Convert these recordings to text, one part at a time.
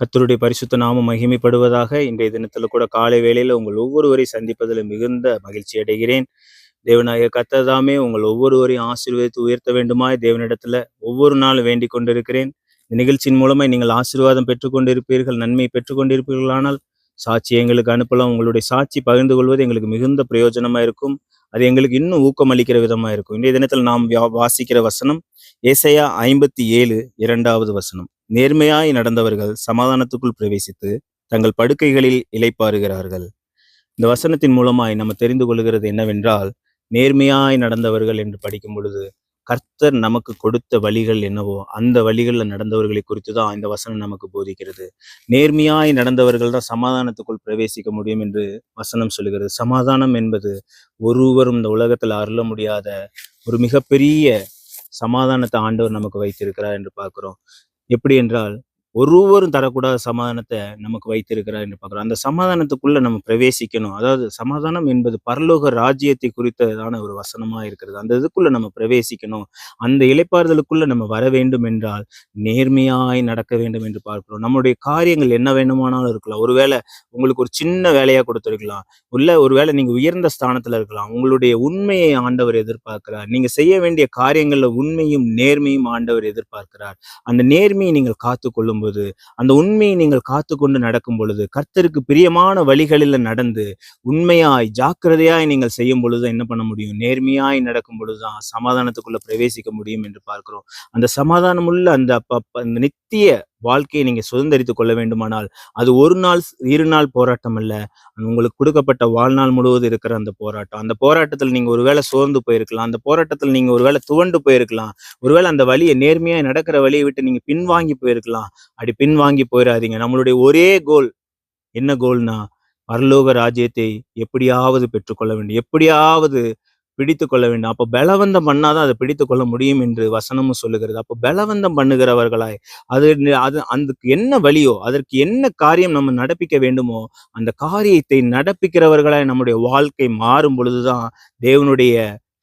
கத்தருடைய பரிசுத்த நாமம் மகிமைப்படுவதாக இன்றைய தினத்தில் கூட காலை வேளையில் உங்கள் ஒவ்வொருவரை சந்திப்பதில் மிகுந்த மகிழ்ச்சி அடைகிறேன். தேவனாய கத்ததாமே உங்கள் ஒவ்வொருவரையும் ஆசீர்வதித்து உயர்த்த வேண்டுமாய் தேவனிடத்துல ஒவ்வொரு நாளும் வேண்டிக் கொண்டிருக்கிறேன். இந்த நிகழ்ச்சியின் மூலமாய் நீங்கள் ஆசீர்வாதம் பெற்றுக்கொண்டிருப்பீர்கள் நன்மை பெற்றுக்கொண்டிருப்பீர்களானால் சாட்சி எங்களுக்கு அனுப்பலாம். உங்களுடைய சாட்சி பகிர்ந்து கொள்வது எங்களுக்கு மிகுந்த பிரயோஜனமா இருக்கும். அது எங்களுக்கு இன்னும் ஊக்கம் அளிக்கிற விதமா இருக்கும். இன்றைய தினத்தில் நாம் வா- வாசிக்கிற வசனம் ஏசையா ஐம்பத்தி ஏழு இரண்டாவது வசனம். நேர்மையாய் நடந்தவர்கள் சமாதானத்துக்குள் பிரவேசித்து தங்கள் படுக்கைகளில் இளைப்பாறுகிறார்கள். இந்த வசனத்தின் மூலமாய் நம்ம தெரிந்து கொள்கிறது என்னவென்றால் நேர்மையாய் நடந்தவர்கள் என்று படிக்கும் பொழுது கர்த்தர் நமக்கு கொடுத்த வழிகள் என்னவோ அந்த வழிகளில் நடந்தவர்களை குறித்து தான் இந்த வசனம் நமக்கு போதிக்கிறது. நேர்மையாய் நடந்தவர்கள் தான் சமாதானத்துக்குள் பிரவேசிக்க முடியும் என்று வசனம் சொல்லுகிறது. சமாதானம் என்பது ஒருவரும் இந்த உலகத்தில் அருள முடியாத ஒரு மிகப்பெரிய சமாதானத்தை ஆண்டவர் நமக்கு வைத்திருக்கிறார் என்று பார்க்கிறோம். எப்படி என்றால் ஒருவரும் தரக்கூடாத சமாதானத்தை நமக்கு வைத்திருக்கிறார் என்று பார்க்கிறோம். அந்த சமாதானத்துக்குள்ள நம்ம பிரவேசிக்கணும். அதாவது சமாதானம் என்பது பரலோக ராஜ்யத்தை குறித்ததான ஒரு வசனமா இருக்கிறது. அந்த இதுக்குள்ள நம்ம பிரவேசிக்கணும். அந்த இளைப்பாறுதலுக்குள்ள நம்ம வர வேண்டும் என்றால் நேர்மையாய் நடக்க வேண்டும் என்று பார்க்கிறோம். நம்முடைய காரியங்கள் என்ன வேண்டுமானாலும் இருக்கலாம். ஒருவேளை உங்களுக்கு ஒரு சின்ன வேலையா கொடுத்துருக்கலாம். உள்ள ஒருவேளை நீங்க உயர்ந்த ஸ்தானத்துல இருக்கலாம். உங்களுடைய உண்மையை ஆண்டவர் எதிர்பார்க்கிறார். நீங்க செய்ய வேண்டிய காரியங்கள்ல உண்மையும் நேர்மையும் ஆண்டவர் எதிர்பார்க்கிறார். அந்த நேர்மையை நீங்கள் காத்துக்கொள்ளும் போது அந்த உண்மையை நீங்கள் காத்து கொண்டு நடக்கும் பொழுது கர்த்தருக்கு பிரியமான வழிகளில் நடந்து உண்மையாய் ஜாக்கிரதையாய் நீங்கள் செய்யும் பொழுது என்ன பண்ண முடியும்? நேர்மையாய் நடக்கும் பொழுதுதான் சமாதானத்துக்குள்ள பிரவேசிக்க முடியும் என்று பார்க்கிறோம். அந்த சமாதானமுள்ள அந்த அந்த நித்திய வாழ்க்கையை நீங்கள் சுதந்திரித்து கொள்ள வேண்டுமானால் அது ஒரு நாள் இரு நாள் போராட்டம் அல்ல. உங்களுக்கு கொடுக்கப்பட்ட வாழ்நாள் முழுவதும் இருக்கிற அந்த போராட்டம். அந்த போராட்டத்தில் நீங்கள் ஒருவேளை சோர்ந்து போயிருக்கலாம். அந்த போராட்டத்தில் நீங்கள் ஒருவேளை துவண்டு போயிருக்கலாம். ஒருவேளை அந்த வழியை நேர்மையாக நடக்கிற வழியை விட்டு நீங்கள் பின்வாங்கி போயிருக்கலாம். அப்படி பின்வாங்கி போயிடாதீங்க நம்மளுடைய ஒரே கோல் என்ன கோல்னா பரலோக ராஜ்யத்தை எப்படியாவது பெற்றுக்கொள்ள வேண்டும். எப்படியாவது பிடித்து கொள்ள வேண்டும் அப்போ பலவந்தம் பண்ணாதான் அதை பிடித்து கொள்ள முடியும் என்று வசனமும் சொல்லுகிறது. அப்போ பலவந்தம் பண்ணுகிறவர்களாய் அது அது அதுக்கு என்ன வழியோ அதற்கு என்ன காரியம் நம்ம நடப்பிக்க வேண்டுமோ அந்த காரியத்தை நடப்பிக்கிறவர்களாய் நம்முடைய வாழ்க்கை மாறும் பொழுதுதான் தேவனுடைய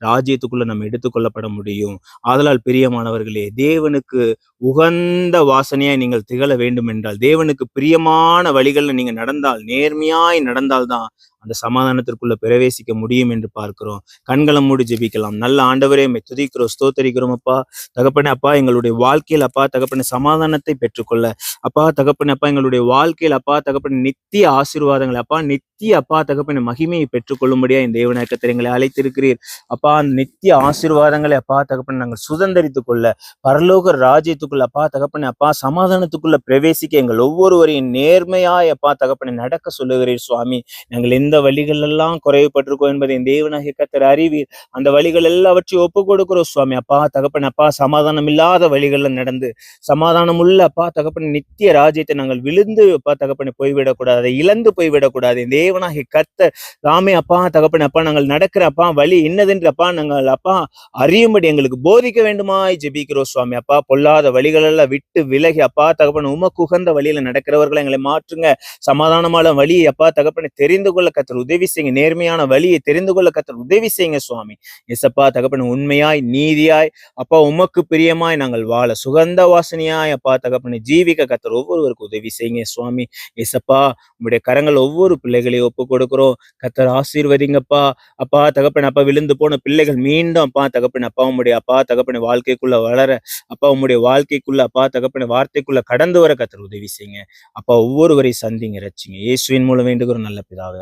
ராஜ்யத்துக்குள்ள நம்ம எடுத்துக்கொள்ளப்பட முடியும். ஆதலால் பிரியமானவர்களே தேவனுக்கு உகந்த வாசனையாய் நீங்கள் திகழ வேண்டும் என்றால் தேவனுக்கு பிரியமான வழிகளில் நீங்க நடந்தால் நேர்மையாய் நடந்தால்தான் அந்த சமாதானத்திற்குள்ள பிரவேசிக்க முடியும் என்று பார்க்கிறோம். கண்களை மூடி ஜெபிக்கலாம். நல்ல ஆண்டவரே மெய் துதிக்கிறோம் ஸ்தோத்தரிக்கிறோம் அப்பா. தகப்பனே அப்பா எங்களுடைய வாழ்க்கையில் அப்பா தகப்பன சமாதானத்தை பெற்றுக்கொள்ள. அப்பா தகப்பனே அப்பா எங்களுடைய வாழ்க்கையில் அப்பா தகப்பனே நித்திய ஆசீர்வாதங்களை அப்பா நித்திய அப்பா தகப்பனே மகிமையை பெற்றுக்கொள்ளும்படியா இந்த தேவநாயக்கத்தை எங்களை அழைத்திருக்கிறீர். அப்பா அந்த நித்திய ஆசீர்வாதங்களை அப்பா தகப்பனே நாங்கள் சுதந்திரித்துக் கொள்ள பரலோக ராஜ்யத்துக்குள்ள அப்பா தகப்பனே அப்பா சமாதானத்துக்குள்ள பிரவேசிக்க எங்கள் ஒவ்வொருவரையும் நேர்மையாய் அப்பா தகப்பனை நடக்க சொல்லுகிறீர் சுவாமி. நாங்கள் எந்த வழிகள் எல்லாம் குறைவுபட்டிருக்கோம் என்பதை தேவனாகிய கத்தர் அறிவீர். அந்த வழிகள் எல்லாவற்றையும் ஒப்பு கொடுக்கிறோம் சுவாமி. அப்பா தகப்பன் அப்பா சமாதானம் இல்லாத வழிகளில் நடந்து சமாதானம் உள்ள அப்பா தகப்பன் நித்திய ராஜ்யத்தை நாங்கள் விழுந்து அப்பா தகப்பனை போய்விடக்கூடாது அதை இழந்து போய்விடக்கூடாது. என் தேவனாகிய கத்த ராமே அப்பா தகப்பன் அப்பா நாங்கள் நடக்கிற அப்பா வழி என்னதென்று அப்பா நாங்கள் அப்பா அறியும்படி எங்களுக்கு போதிக்க வேண்டுமாய் ஜெபிக்கிறோம் சுவாமி. அப்பா பொல்லாத வழிகளெல்லாம் விட்டு விலகி அப்பா தகப்பன் உமக்குகந்த வழியில நடக்கிறவர்களை எங்களை மாற்றுங்க. சமாதானமான வழி அப்பா தகப்பனை தெரிந்து கொள்ள கத்தர் உதவி செய்யுங்க. நேர்மையான வழியை தெரிந்து கொள்ள கத்தர் உதவி செய்யுங்க சுவாமி. எசப்பா தகப்பன் உண்மையாய் நீதியாய் அப்பா உமக்கு பிரியமாய் நாங்கள் வாழ சுகந்த வாசனையாய் அப்பா தகப்பனை ஜீவிக்க கத்தர் ஒவ்வொருவருக்கு உதவி செய்யுங்க சுவாமி. எசப்பா உங்களுடைய கரங்கள் ஒவ்வொரு பிள்ளைகளையும் ஒப்பு கொடுக்குறோம் கத்தர் ஆசீர்வதிங்கப்பா. அப்பா தகப்பன் அப்பா விழுந்து போன பிள்ளைகள் மீண்டும் அப்பா தகப்பன் அப்பா உங்களுடைய அப்பா தகப்பனை வாழ்க்கைக்குள்ள வளர அப்பா உங்களுடைய வாழ்க்கைக்குள்ள அப்பா தகப்பனை வார்த்தைக்குள்ள கடந்து வர கத்தர் உதவி செய்யுங்க. அப்பா ஒவ்வொருவரை சந்திங்க ரச்சிங்க இயேசுவின் மூலம் வேண்டுகிற நல்ல பிதாவே